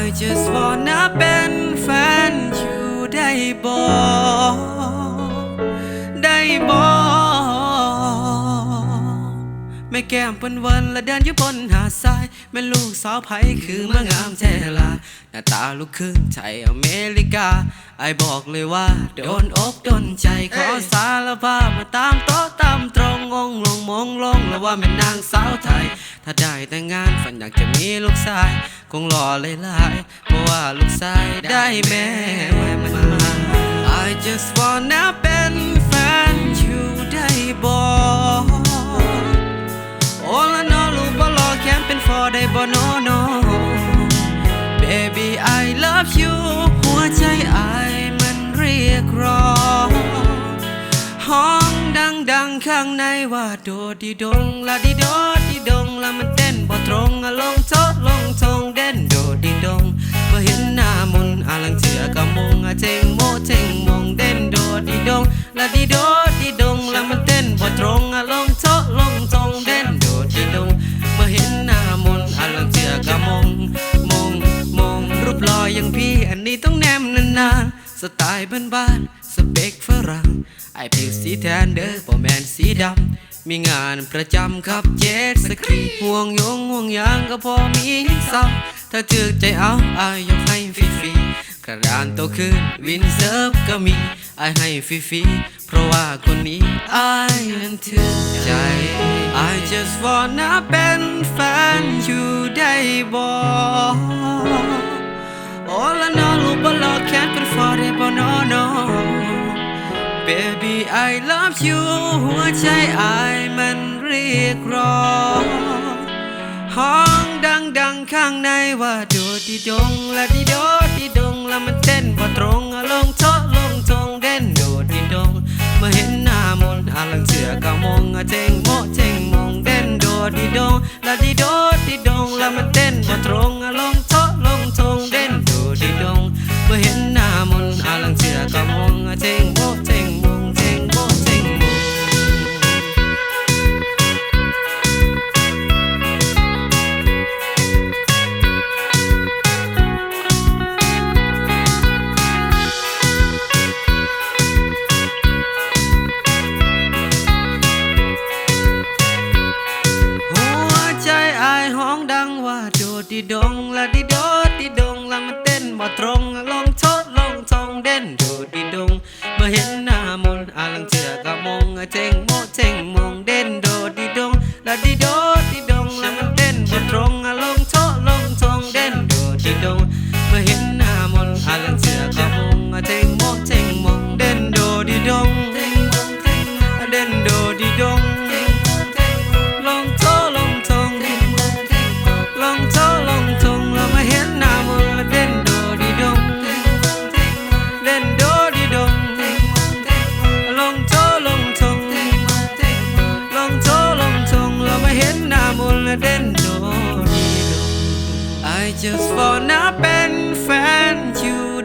I just wanna เป็นแฟนอยู่ได้บ่ได้บ่แม่แก้มเปิ้นวันและเดินอยู่บนหาดทรายแม่ลูกสาวไผคือมางามแท้ลาหน้าตาลูกครึ่งไทยอเมริกา ไอบอกเลยว่า โดนอกโดนใจขอสารภาพมาตามโต๊ะตามตรงงงลงมองลงแล้วว่าเป็นนางสาวไทย ถ้าได้แต่งงานฝันอยากจะมีลูกชาย คงหล่อเลยลายๆเพราะว่าลูกชายได้แม่มันมา I just wanna เป็นแฟนอยู่ได้บ่โอ้ละนอลูกบ่รอแค่เป็น for ได้บ่ no no baby I love you ห้องดังดังข้างในว่าโดดดีดงละดีโดดดีดงละมันเต้นบ่ตรงอะลงโทษลงทงเด่นโดดดีดงเมื่อเห็นหน้ามุนอาลังเถือกะมงอะเจงโมเจงมงเด่นโดดดีดงละดีโดดดีดงละมันเต้นบ่ตรงอะลงโทษลงทงเด่นโดดดีดงเมื่อเห็นหน้ามุนอาลังเถือกะมงมงมงรูปล่ออย่างพี่อันนี้ต้องแนมนานๆสไตล์บ้านๆ เปคฝรั่งไอผิวสีแทนเด้อบ่แมนสีดำ มีงานประจำครับเจ็ตสกีห่วงโยงห่วงยางก็พอมีซ้ำถ้าถือใจเอาไอายกให้ฟรีๆกระดานโตขึ้นวินเซิร์ฟก็มีไอให้ฟรีๆเพราะว่าคนนี้ไอนั้นถือใจ I just wanna เป็นแฟนอยู่ได้บ่โอ้ละนอลูกบ่รอแค่เป็น for ได้บ่ no no Baby I love you หัวใจอายมันเรียกร้องห้องดังดังข้างในว่าโดดีดงละดีโดดีดงละมันเต้นบ่ตรงลงโทษลงทงเด่นโดดีดงมื่อเห็นหน้ามนอาลังเสือกะมงอะเจงโมเจงมงเด่นโดดีดงละดีโดดีดงละมันเต้นบ่ตรงลงโทษลงทงเด่นโดดีดงมื่อเห็น ดิดีดงละดีโดดดีดงละมันเต้นบ่ตรงลงโทษลงทองเด่นดูดีดงเมื่อเห็นหน้ามนอาลังเจือกะมงอะเจงโมเจงม I just wanna been friend you